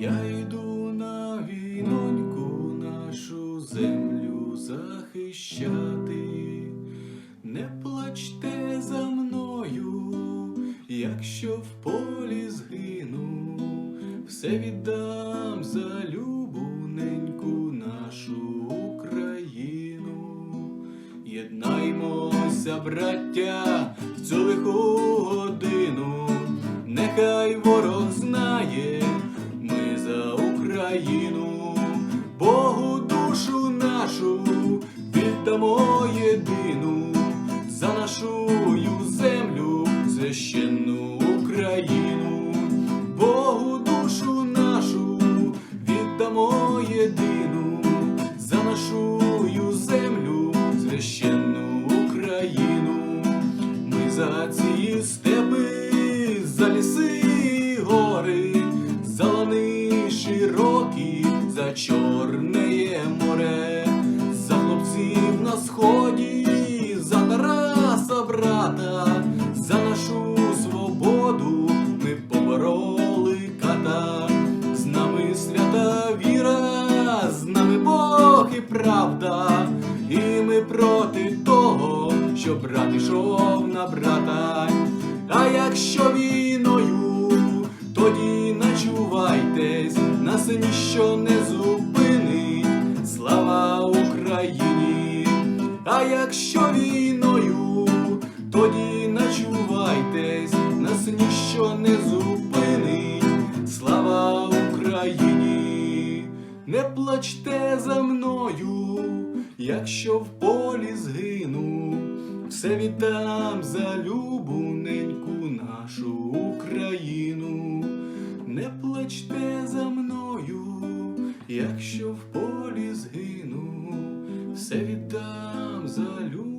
Я йду на війноньку, нашу землю захищати, не плачте за мною, якщо в полі згину, все віддам за любуненьку нашу Україну. Єднаймося, браття, в цю лиху годину. Віддамо єдину, за нашу землю, священну Україну, Богу душу нашу віддамо єдину, за нашу землю, священну Україну. Ми за ці степи, за ліси і гори, за лани широкі, за чорне правда, і ми проти того, що брат ішов на брата. А якщо війною, тоді начувайтесь, нас ніщо не зупинить, слава Україні. А якщо війною, тоді начувайтесь, нас ніщо не зупинить, Не плачте за мною, якщо в полі згину, все віддам за любуненьку нашу Україну. Не плачте за мною, якщо в полі згину, все віддам за любуненьку